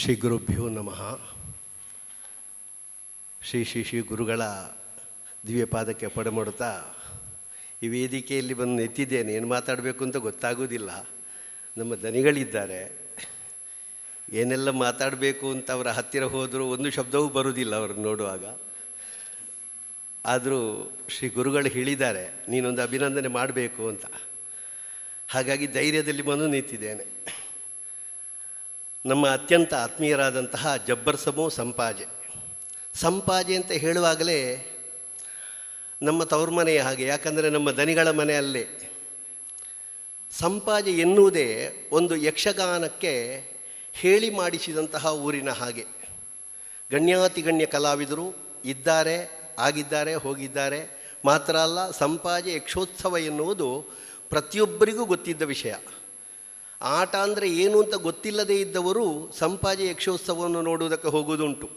ಶ್ರೀ ಗುರುಭ್ಯೋ ನಮಃ. ಶ್ರೀ ಶ್ರೀ ಶ್ರೀ ಗುರುಗಳ ದಿವ್ಯಪಾದಕ್ಕೆ ಪಡಮಾಡುತ್ತಾ ಈ ವೇದಿಕೆಯಲ್ಲಿ ಬಂದು ನೆತ್ತಿದ್ದೇನೆ ಏನು ಮಾತಾಡಬೇಕು ಅಂತ ಗೊತ್ತಾಗೋದಿಲ್ಲ ನಮ್ಮ ದನಿಗಳಿದ್ದಾರೆ ಏನೆಲ್ಲ ಮಾತಾಡಬೇಕು ಅಂತ ಅವರ ಹತ್ತಿರ ಹೋದರೂ ಒಂದು ಶಬ್ದವೂ ಬರುವುದಿಲ್ಲ ಅವ್ರನ್ನ ನೋಡುವಾಗ. ಆದರೂ ಶ್ರೀ ಗುರುಗಳು ಹೇಳಿದ್ದಾರೆ, ನೀನೊಂದು ಅಭಿನಂದನೆ ಮಾಡಬೇಕು ಅಂತ. ಹಾಗಾಗಿ ಧೈರ್ಯದಲ್ಲಿ ಬಂದು ನಿಂತಿದ್ದೇನೆ. ನಮ್ಮ ಅತ್ಯಂತ ಆತ್ಮೀಯರಾದಂತಹ ಜಬ್ಬರ್ ಸಮೂ ಸಂಪಾಜೆ. ಸಂಪಾಜೆ ಅಂತ ಹೇಳುವಾಗಲೇ ನಮ್ಮ ತವ್ರ ಮನೆಯ ಹಾಗೆ, ಯಾಕಂದರೆ ನಮ್ಮ ದನಿಗಳ ಮನೆ ಅಲ್ಲೇ ಸಂಪಾಜೆ ಎನ್ನುವುದೇ ಒಂದು ಯಕ್ಷಗಾನಕ್ಕೆ ಹೇಳಿ ಮಾಡಿಸಿದಂತಹ ಊರಿನ ಹಾಗೆ. ಗಣ್ಯಾತಿಗಣ್ಯ ಕಲಾವಿದರು ಇದ್ದಾರೆ, ಆಗಿದ್ದಾರೆ, ಹೋಗಿದ್ದಾರೆ. ಮಾತ್ರ ಅಲ್ಲ, ಸಂಪಾಜೆ ಯಕ್ಷೋತ್ಸವ ಎನ್ನುವುದು ಪ್ರತಿಯೊಬ್ಬರಿಗೂ ಗೊತ್ತಿದ್ದ ವಿಷಯ. ಆಟ ಅಂದರೆ ಏನು ಅಂತ ಗೊತ್ತಿಲ್ಲದೇ ಇದ್ದವರು ಸಂಪಾಜಿ ಯಕ್ಷೋತ್ಸವವನ್ನು ನೋಡುವುದಕ್ಕೆ ಹೋಗುವುದುಂಟು.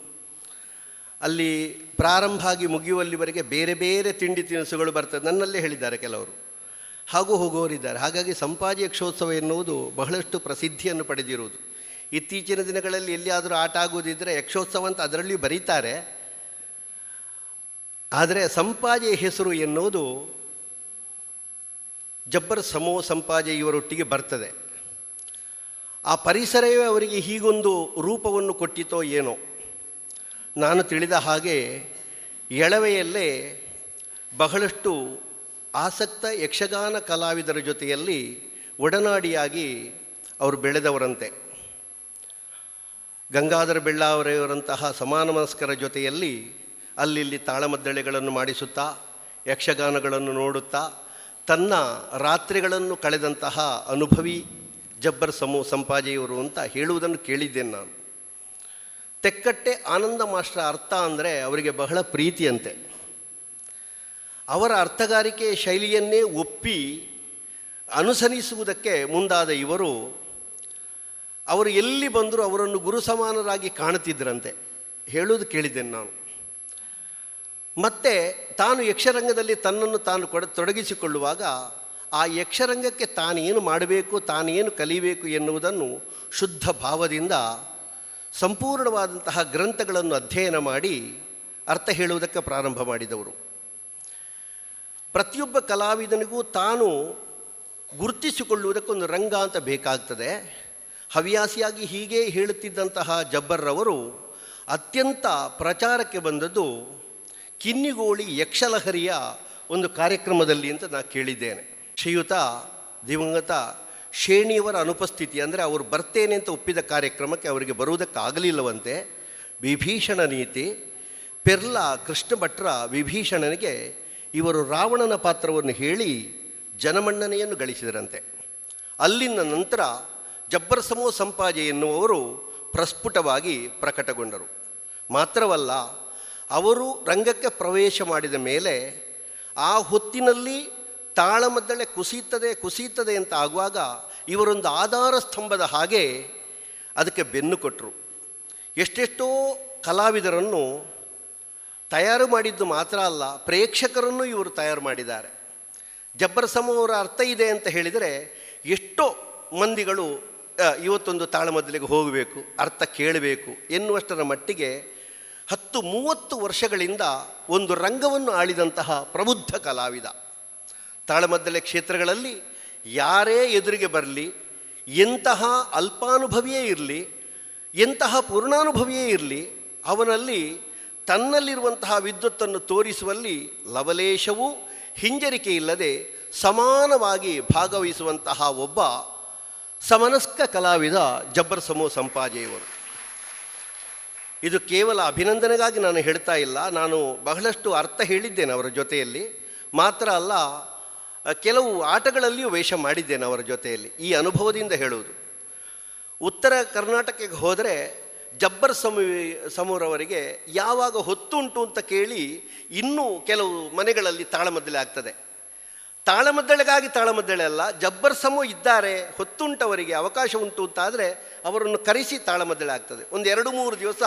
ಅಲ್ಲಿ ಪ್ರಾರಂಭ ಆಗಿ ಮುಗಿಯುವಲ್ಲಿವರೆಗೆ ಬೇರೆ ಬೇರೆ ತಿಂಡಿ ತಿನಿಸುಗಳು ಬರ್ತದೆ. ನನ್ನಲ್ಲೇ ಹೇಳಿದ್ದಾರೆ ಕೆಲವರು. ಹಾಗೂ ಹೋಗುವವರಿದ್ದಾರೆ. ಹಾಗಾಗಿ ಸಂಪಾಜಿ ಯಕ್ಷೋತ್ಸವ ಎನ್ನುವುದು ಬಹಳಷ್ಟು ಪ್ರಸಿದ್ಧಿಯನ್ನು ಪಡೆದಿರುವುದು. ಇತ್ತೀಚಿನ ದಿನಗಳಲ್ಲಿ ಎಲ್ಲಿಯಾದರೂ ಆಟ ಆಗುವುದಿದ್ದರೆ ಯಕ್ಷೋತ್ಸವ ಅಂತ ಅದರಲ್ಲಿ ಬರೀತಾರೆ. ಆದರೆ ಸಂಪಾಜೆ ಹೆಸರು ಎನ್ನುವುದು ಜಬ್ಬರ್ ಸಮೋ ಸಂಪಾಜೆ ಇವರೊಟ್ಟಿಗೆ ಬರ್ತದೆ. ಆ ಪರಿಸರವೇ ಅವರಿಗೆ ಹೀಗೊಂದು ರೂಪವನ್ನು ಕೊಟ್ಟಿತೋ ಏನೋ. ನಾನು ತಿಳಿದ ಹಾಗೆ ಎಳವೆಯಲ್ಲೇ ಬಹಳಷ್ಟು ಆಸಕ್ತ ಯಕ್ಷಗಾನ ಕಲಾವಿದರ ಜೊತೆಯಲ್ಲಿ ಒಡನಾಡಿಯಾಗಿ ಅವರು ಬೆಳೆದವರಂತೆ. ಗಂಗಾಧರ ಬೆಳ್ಳಾವರೆಯವರಂತಹ ಸಮಾನಮನಸ್ಕರ ಜೊತೆಯಲ್ಲಿ ಅಲ್ಲಿಲ್ಲಿ ತಾಳಮದ್ದಳೆಗಳನ್ನು ಮಾಡಿಸುತ್ತಾ, ಯಕ್ಷಗಾನಗಳನ್ನು ನೋಡುತ್ತಾ, ತನ್ನ ರಾತ್ರಿಗಳನ್ನು ಕಳೆದಂತಹ ಅನುಭವಿ ಜಬ್ಬರ್ ಸಮೂ ಸಂಪಾಜಿಯವರು ಅಂತ ಹೇಳುವುದನ್ನು ಕೇಳಿದ್ದೇನೆ ನಾನು. ತೆಕ್ಕಟ್ಟೆ ಆನಂದ ಮಾಸ್ಟರ್ ಅರ್ಥ ಅಂದರೆ ಅವರಿಗೆ ಬಹಳ ಪ್ರೀತಿಯಂತೆ. ಅವರ ಅರ್ಥಗಾರಿಕೆ ಶೈಲಿಯನ್ನೇ ಒಪ್ಪಿ ಅನುಸರಿಸುವುದಕ್ಕೆ ಮುಂದಾದ ಇವರು ಅವರು ಎಲ್ಲಿ ಬಂದರೂ ಅವರನ್ನು ಗುರು ಸಮಾನರಾಗಿ ಕಾಣುತ್ತಿದ್ದರಂತೆ ಹೇಳುವುದು ಕೇಳಿದ್ದೇನೆ ನಾನು. ಮತ್ತೆ ತಾನು ಯಕ್ಷರಂಗದಲ್ಲಿ ತನ್ನನ್ನು ತಾನು ಕೊಡ ತೊಡಗಿಸಿಕೊಳ್ಳುವಾಗ ಆ ಯಕ್ಷರಂಗಕ್ಕೆ ತಾನೇನು ಮಾಡಬೇಕು, ತಾನೇನು ಕಲಿಬೇಕು ಎನ್ನುವುದನ್ನು ಶುದ್ಧ ಭಾವದಿಂದ ಸಂಪೂರ್ಣವಾದಂತಹ ಗ್ರಂಥಗಳನ್ನು ಅಧ್ಯಯನ ಮಾಡಿ ಅರ್ಥ ಹೇಳುವುದಕ್ಕೆ ಪ್ರಾರಂಭ ಮಾಡಿದವರು. ಪ್ರತಿಯೊಬ್ಬ ಕಲಾವಿದನಿಗೂ ತಾನು ಗುರುತಿಸಿಕೊಳ್ಳುವುದಕ್ಕೊಂದು ರಂಗ ಅಂತ ಬೇಕಾಗ್ತದೆ. ಹವ್ಯಾಸಿಯಾಗಿ ಹೀಗೆ ಹೇಳುತ್ತಿದ್ದಂತಹ ಜಬ್ಬರ್ರವರು ಅತ್ಯಂತ ಪ್ರಚಾರಕ್ಕೆ ಬಂದದ್ದು ಕಿನ್ನಿಗೋಳಿ ಯಕ್ಷಲಹರಿಯ ಒಂದು ಕಾರ್ಯಕ್ರಮದಲ್ಲಿ ಅಂತ ನಾನು ಕೇಳಿದ್ದೇನೆ. ಶ್ರೀಯುತ ದಿವಂಗತ ಶೇಣಿಯವರ ಅನುಪಸ್ಥಿತಿ, ಅಂದರೆ ಅವರು ಬರ್ತೇನೆ ಅಂತ ಒಪ್ಪಿದ ಕಾರ್ಯಕ್ರಮಕ್ಕೆ ಅವರಿಗೆ ಬರುವುದಕ್ಕಾಗಲಿಲ್ಲವಂತೆ, ವಿಭೀಷಣ ನೀತಿ, ಪೆರ್ಲ, ಕೃಷ್ಣ ಭಟ್ರ, ವಿಭೀಷಣನಿಗೆ ಇವರು ರಾವಣನ ಪಾತ್ರವನ್ನು ಹೇಳಿ ಜನಮನ್ನಣೆಯನ್ನು ಗಳಿಸಿದರಂತೆ. ಅಲ್ಲಿನ ನಂತರ ಜಬ್ಬರ್ ಸಮೋ ಸಂಪಾಜೆ ಎನ್ನುವರು ಪ್ರಸ್ಫುಟವಾಗಿ ಪ್ರಕಟಗೊಂಡರು. ಮಾತ್ರವಲ್ಲ, ಅವರು ರಂಗಕ್ಕೆ ಪ್ರವೇಶ ಮಾಡಿದ ಮೇಲೆ ಆ ಹೊತ್ತಿನಲ್ಲಿ ತಾಳಮದ್ದಳೆ ಕುಸಿಯುತ್ತದೆ ಕುಸಿಯುತ್ತದೆ ಅಂತ ಆಗುವಾಗ ಇವರೊಂದು ಆಧಾರ ಸ್ತಂಭದ ಹಾಗೆ ಅದಕ್ಕೆ ಬೆನ್ನು ಕೊಟ್ಟರು ಎಷ್ಟೆಷ್ಟೋ ಕಲಾವಿದರನ್ನು ತಯಾರು ಮಾಡಿದ್ದು ಮಾತ್ರ ಅಲ್ಲ, ಪ್ರೇಕ್ಷಕರನ್ನು ಇವರು ತಯಾರು ಮಾಡಿದ್ದಾರೆ. ಜಬ್ಬರ್ ಸಮೂಹರ ಅರ್ಥ ಇದೆ ಅಂತ ಹೇಳಿದರೆ ಎಷ್ಟೋ ಮಂದಿಗಳು ಇವತ್ತೊಂದು ತಾಳಮದ್ದಲೆಗೆ ಹೋಗಬೇಕು, ಅರ್ಥ ಕೇಳಬೇಕು ಎನ್ನುವಷ್ಟರ ಮಟ್ಟಿಗೆ ಹತ್ತು ಮೂವತ್ತು ವರ್ಷಗಳಿಂದ ಒಂದು ರಂಗವನ್ನು ಆಳಿದಂತಹ ಪ್ರಬುದ್ಧ ಕಲಾವಿದ. ತಾಳಮದ್ದಲೆ ಕ್ಷೇತ್ರಗಳಲ್ಲಿ ಯಾರೇ ಎದುರಿಗೆ ಬರಲಿ, ಎಂತಹ ಅಲ್ಪಾನುಭವಿಯೇ ಇರಲಿ, ಎಂತಹ ಪೂರ್ಣಾನುಭವಿಯೇ ಇರಲಿ, ಅವನಲ್ಲಿ ತನ್ನಲ್ಲಿರುವಂತಹ ವಿದ್ಯುತ್ತನ್ನು ತೋರಿಸುವಲ್ಲಿ ಲವಲೇಶವೂ ಹಿಂಜರಿಕೆ ಇಲ್ಲದೆ ಸಮಾನವಾಗಿ ಭಾಗವಹಿಸುವಂತಹ ಒಬ್ಬ ಸಮನಸ್ಕ ಕಲಾವಿದ ಜಬ್ಬರ್ ಸಮೋ ಸಂಪಾಜೆಯವರು. ಇದು ಕೇವಲ ಅಭಿನಂದನೆಗಾಗಿ ನಾನು ಹೇಳ್ತಾ ಇಲ್ಲ, ನಾನು ಬಹಳಷ್ಟು ಅರ್ಥ ಹೇಳಿದ್ದೇನೆ ಅವರ ಜೊತೆಯಲ್ಲಿ. ಮಾತ್ರ ಅಲ್ಲ ಕೆಲವು ಆಟಗಳಲ್ಲಿಯೂ ವೇಷ ಮಾಡಿದ್ದೇನೆ ಅವರ ಜೊತೆಯಲ್ಲಿ. ಈ ಅನುಭವದಿಂದ ಹೇಳುವುದು. ಉತ್ತರ ಕರ್ನಾಟಕಕ್ಕೆ ಹೋದರೆ ಜಬ್ಬರ್ ಸಮೂ ಸಮೂರವರಿಗೆ ಯಾವಾಗ ಹೊತ್ತುಂಟು ಅಂತ ಕೇಳಿ ಇನ್ನೂ ಕೆಲವು ಮನೆಗಳಲ್ಲಿ ತಾಳಮದ್ದಲೆ ಆಗ್ತದೆ. ತಾಳಮದ್ದಳೆಗಾಗಿ ತಾಳಮದ್ದಳೆ ಅಲ್ಲ, ಜಬ್ಬರ್ ಸಮೂ ಇದ್ದಾರೆ, ಹೊತ್ತುಂಟವರಿಗೆ ಅವಕಾಶ ಉಂಟು ಅಂತ ಆದರೆ ಅವರನ್ನು ಕರೆಸಿ ತಾಳಮದ್ದಳೆ ಆಗ್ತದೆ. ಒಂದು ಎರಡು ಮೂರು ದಿವಸ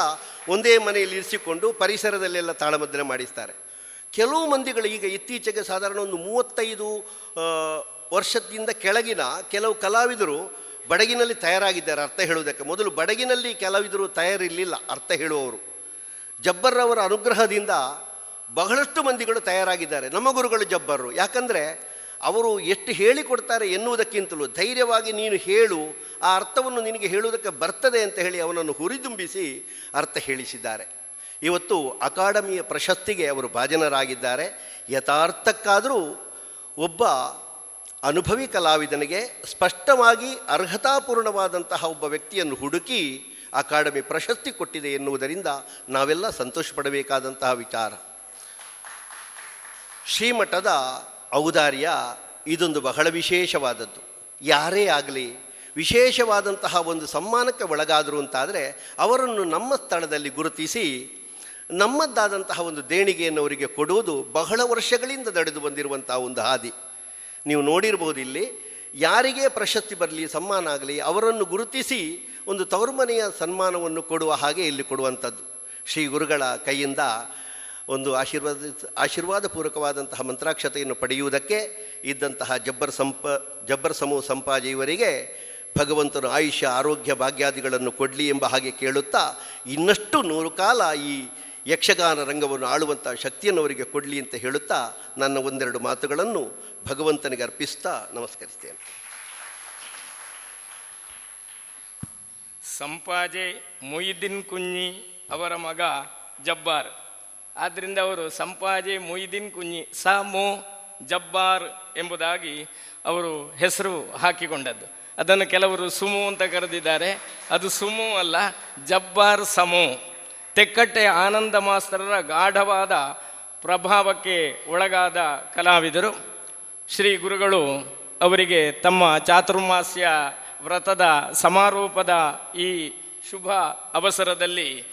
ಒಂದೇ ಮನೆಯಲ್ಲಿ ಇರಿಸಿಕೊಂಡು ಪರಿಸರದಲ್ಲೆಲ್ಲ ತಾಳಮದ್ದಳೆ ಮಾಡಿಸ್ತಾರೆ. ಕೆಲವು ಮಂದಿಗಳು ಈಗ ಇತ್ತೀಚೆಗೆ ಸಾಧಾರಣ ಒಂದು ಮೂವತ್ತೈದು ವರ್ಷದಿಂದ ಕೆಳಗಿನ ಕೆಲವು ಕಲಾವಿದರು ಬಡಗಿನಲ್ಲಿ ತಯಾರಾಗಿದ್ದಾರೆ ಅರ್ಥ ಹೇಳುವುದಕ್ಕೆ. ಮೊದಲು ಬಡಗಿನಲ್ಲಿ ಕೆಲವಿದರು ತಯಾರಿರಲಿಲ್ಲ, ಅರ್ಥ ಹೇಳುವವರು. ಜಬ್ಬರ್ರವರ ಅನುಗ್ರಹದಿಂದ ಬಹಳಷ್ಟು ಮಂದಿಗಳು ತಯಾರಾಗಿದ್ದಾರೆ. ನಮ್ಮ ಗುರುಗಳು ಜಬ್ಬರು ಯಾಕಂದರೆ ಅವರು ಎಷ್ಟು ಹೇಳಿಕೊಡ್ತಾರೆ ಎನ್ನುವುದಕ್ಕಿಂತಲೂ ಧೈರ್ಯವಾಗಿ ನೀನು ಹೇಳು, ಆ ಅರ್ಥವನ್ನು ನಿನಗೆ ಹೇಳುವುದಕ್ಕೆ ಬರ್ತದೆ ಅಂತ ಹೇಳಿ ಅವನನ್ನು ಹುರಿದುಂಬಿಸಿ ಅರ್ಥ ಹೇಳಿಸಿದ್ದಾರೆ. ಇವತ್ತು ಅಕಾಡೆಮಿಯ ಪ್ರಶಸ್ತಿಗೆ ಅವರು ಭಾಜನರಾಗಿದ್ದಾರೆ. ಯಥಾರ್ಥಕ್ಕಾದರೂ ಒಬ್ಬ ಅನುಭವಿ ಕಲಾವಿದನಿಗೆ ಸ್ಪಷ್ಟವಾಗಿ ಅರ್ಹತಾಪೂರ್ಣವಾದಂತಹ ಒಬ್ಬ ವ್ಯಕ್ತಿಯನ್ನು ಹುಡುಕಿ ಅಕಾಡೆಮಿ ಪ್ರಶಸ್ತಿ ಕೊಟ್ಟಿದೆ ಎನ್ನುವುದರಿಂದ ನಾವೆಲ್ಲ ಸಂತೋಷ ಪಡಬೇಕಾದಂತಹ ವಿಚಾರ. ಶ್ರೀಮಠದ ಔದಾರ್ಯ ಇದೊಂದು ಬಹಳ ವಿಶೇಷವಾದದ್ದು. ಯಾರೇ ಆಗಲಿ, ವಿಶೇಷವಾದಂತಹ ಒಂದು ಸಮ್ಮಾನಕ್ಕೆ ಒಳಗಾದರು ಅಂತಾದರೆ ಅವರನ್ನು ನಮ್ಮ ಸ್ಥಳದಲ್ಲಿ ಗುರುತಿಸಿ ನಮ್ಮದ್ದಾದಂತಹ ಒಂದು ದೇಣಿಗೆಯನ್ನು ಅವರಿಗೆ ಕೊಡುವುದು ಬಹಳ ವರ್ಷಗಳಿಂದ ನಡೆದು ಬಂದಿರುವಂತಹ ಒಂದು ಹಾದಿ. ನೀವು ನೋಡಿರಬಹುದು ಇಲ್ಲಿ, ಯಾರಿಗೆ ಪ್ರಶಸ್ತಿ ಬರಲಿ, ಸಮ್ಮಾನ ಆಗಲಿ, ಅವರನ್ನು ಗುರುತಿಸಿ ಒಂದು ತವರುಮನೆಯ ಸನ್ಮಾನವನ್ನು ಕೊಡುವ ಹಾಗೆ ಇಲ್ಲಿ ಕೊಡುವಂಥದ್ದು. ಶ್ರೀ ಗುರುಗಳ ಕೈಯಿಂದ ಒಂದು ಆಶೀರ್ವಾದ ಆಶೀರ್ವಾದಪೂರ್ವಕವಾದಂತಹ ಮಂತ್ರಾಕ್ಷತೆಯನ್ನು ಪಡೆಯುವುದಕ್ಕೆ ಇದ್ದಂತಹ ಜಬ್ಬರ್ ಸಂಪ, ಜಬ್ಬರ್ ಸಮೂಹ ಸಂಪಾಜಿ ಇವರಿಗೆ ಭಗವಂತನು ಆಯುಷ್ಯ, ಆರೋಗ್ಯ, ಭಾಗ್ಯಾದಿಗಳನ್ನು ಕೊಡಲಿ ಎಂಬ ಹಾಗೆ ಕೇಳುತ್ತಾ ಇನ್ನಷ್ಟು ನೂರು ಕಾಲ ಈ ಯಕ್ಷಗಾನ ರಂಗವನ್ನು ಆಳುವಂಥ ಶಕ್ತಿಯನ್ನು ಅವರಿಗೆ ಕೊಡಲಿ ಅಂತ ಹೇಳುತ್ತಾ ನನ್ನ ಒಂದೆರಡು ಮಾತುಗಳನ್ನು ಭಗವಂತನಿಗೆ ಅರ್ಪಿಸ್ತಾ ನಮಸ್ಕರಿಸ್ತೇನೆ. ಸಂಪಾಜೆ ಮೊಯ್ದಿನ್ ಕುಂಜಿ ಅವರ ಮಗ ಜಬ್ಬಾರ್. ಆದ್ದರಿಂದ ಅವರು ಸಂಪಾಜೆ ಮೊಯ್ದಿನ್ ಕುಂಜಿ ಸಾ ಮೋ ಜಬ್ಬಾರ್ ಎಂಬುದಾಗಿ ಅವರು ಹೆಸರು ಹಾಕಿಕೊಂಡದ್ದು. ಅದನ್ನು ಕೆಲವರು ಸುಮು ಅಂತ ಕರೆದಿದ್ದಾರೆ. ಅದು ಸುಮು ಅಲ್ಲ, ಜಬ್ಬಾರ್ ಸಮೋ. ತೆಕ್ಕಟ್ಟೆ ಆನಂದ ಮಾಸ್ತರರ ಗಾಢವಾದ ಪ್ರಭಾವಕ್ಕೆ ಒಳಗಾದ ಕಲಾವಿದರು. ಶ್ರೀ ಗುರುಗಳು ಅವರಿಗೆ ತಮ್ಮ ಚಾತುರ್ಮಾಸ್ಯ ವ್ರತದ ಸಮಾರೋಪದ ಈ ಶುಭ ಅವಸರದಲ್ಲಿ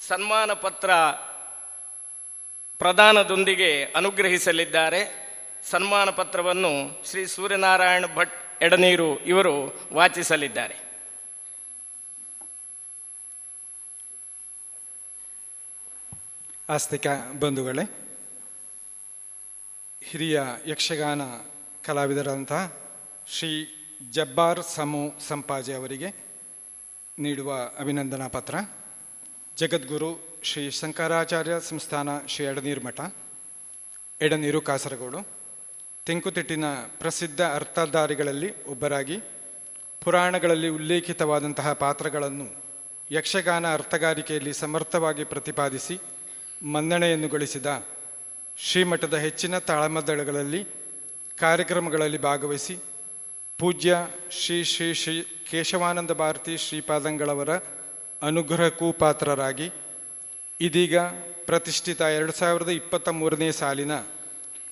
ಸನ್ಮಾನ ಪತ್ರ ಪ್ರದಾನದೊಂದಿಗೆ ಅನುಗ್ರಹಿಸಲಿದ್ದಾರೆ. ಸನ್ಮಾನ ಪತ್ರವನ್ನು ಶ್ರೀ ಸೂರ್ಯನಾರಾಯಣ ಭಟ್ ಎಡನೀರು ಇವರು ವಾಚಿಸಲಿದ್ದಾರೆ. ಆಸ್ತಿಕ ಬಂಧುಗಳೇ, ಹಿರಿಯ ಯಕ್ಷಗಾನ ಕಲಾವಿದರಂತಹ ಶ್ರೀ ಜಬ್ಬಾರ್ ಸಮು ಸಂಪಾಜೆ ಅವರಿಗೆ ನೀಡುವ ಅಭಿನಂದನಾ ಪತ್ರ. ಜಗದ್ಗುರು ಶ್ರೀ ಶಂಕರಾಚಾರ್ಯ ಸಂಸ್ಥಾನ ಶ್ರೀ ಎಡನೀರು ಮಠ ಎಡನೀರು ಕಾಸರಗೋಡು, ತೆಂಕುತಿಟ್ಟಿನ ಪ್ರಸಿದ್ಧ ಅರ್ಥಧಾರಿಗಳಲ್ಲಿ ಒಬ್ಬರಾಗಿ ಪುರಾಣಗಳಲ್ಲಿ ಉಲ್ಲೇಖಿತವಾದಂತಹ ಪಾತ್ರಗಳನ್ನು ಯಕ್ಷಗಾನ ಅರ್ಥಗಾರಿಕೆಯಲ್ಲಿ ಸಮರ್ಥವಾಗಿ ಪ್ರತಿಪಾದಿಸಿ ಮನ್ನಣೆಯನ್ನು ಗಳಿಸಿದ ಶ್ರೀಮಠದ ಹೆಚ್ಚಿನ ತಾಳಮದ್ದಳೆಗಳಲ್ಲಿ ಕಾರ್ಯಕ್ರಮಗಳಲ್ಲಿ ಭಾಗವಹಿಸಿ ಪೂಜ್ಯ ಶ್ರೀ ಶ್ರೀ ಶ್ರೀ ಕೇಶವಾನಂದ ಭಾರತಿ ಶ್ರೀಪಾದಂಗಳವರ ಅನುಗ್ರಹಕ್ಕೂ ಪಾತ್ರರಾಗಿ ಇದೀಗ ಪ್ರತಿಷ್ಠಿತ ಎರಡು ಸಾವಿರದ ಇಪ್ಪತ್ತ ಮೂರನೇ ಸಾಲಿನ